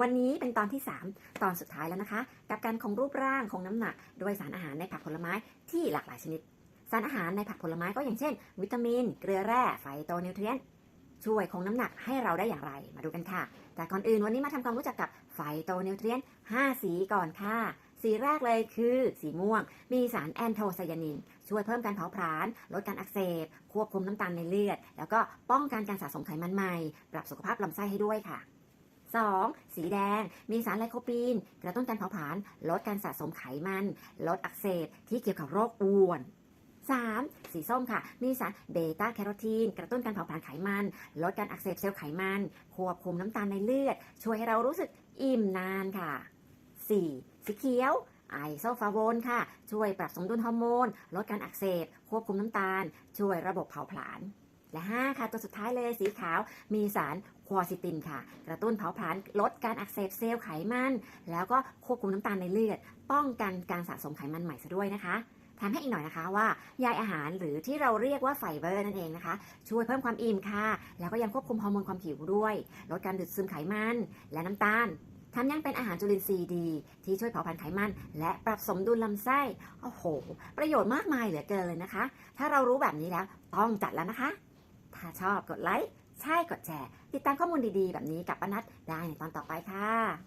วันนี้เป็นตอนที่ 3 ตอนสุดท้ายแล้วนะคะ กับการคงรูปร่างคงน้ำหนักด้วยสารอาหารในผักผลไม้ที่หลากหลายชนิด สารอาหารในผักผลไม้ก็อย่างเช่น วิตามิน เกลือแร่ไฟโตนิวเทรียนช่วยคงน้ำหนักให้เราได้อย่างไรมาดูกันค่ะ แต่ก่อนอื่นวันนี้มาทำความรู้จักกับไฟโตนิวเทรียน5 สีก่อนค่ะ สีแรกเลยคือ สีม่วง มีสารแอนโทไซยานิน ช่วยเพิ่มการเผาผลาญลดการอักเสบ ควบคุมน้ำตาลในเลือด แล้วก็ป้องกันการสะสมไขมันใหม่ ปรับสุขภาพลำไส้ให้ด้วยค่ะ 2. สีแดง มีสารไลโคปีน กระตุ้นการเผาผลาญ ลดการสะสมไขมัน ลดอักเสบที่เกี่ยวกับโรคอ้วน 3. สีส้มค่ะ มีสารเบต้าแคโรทีน กระตุ้นการเผาผลาญไขมัน ลดการอักเสบเซลล์ไขมัน ควบคุมน้ำตาลในเลือด ช่วยให้เรารู้สึกอิ่มนานค่ะ 4. สีเขียวไอโซฟาโวนค่ะ ช่วยปรับสมดุลฮอร์โมน ลดการอักเสบ ควบคุมน้ำตาล ช่วยระบบเผาผลาญ และ5ค่ะตัวสุดท้ายเลยสีขาวมีสารควอซิตินค่ะ กระตุ้นเผาผลาญลดการอักเสบเซลล์ไขมัน แล้วก็ควบคุมน้ำตาลในเลือด ป้องกันการสะสมไขมันใหม่ซะด้วยนะคะทำให้อีกหน่อยนะคะว่าใยอาหารหรือที่เราเรียกว่าไฟเบอร์นั่นเองนะคะ ช่วยเพิ่มความอิ่มค่ะ แล้วก็ยังควบคุมฮอร์โมนความผิวด้วย ลดการดูดซึมไขมัน และน้ำตาลทำยังเป็นอาหารจุลินทรีย์ดี ที่ช่วยเผาผลาญไขมัน และปรับสมดุลลำไส้ โอ้โห ประโยชน์มากมายเหลือเกินเลยนะคะ ถ้าเรารู้แบบนี้แล้วต้องจัดแล้วนะคะ ถ้าชอบกดไลค์ ใช่กดแชร์ ติดตามข้อมูลดีๆ แบบนี้กับป้านัทได้ในตอนต่อไปค่ะ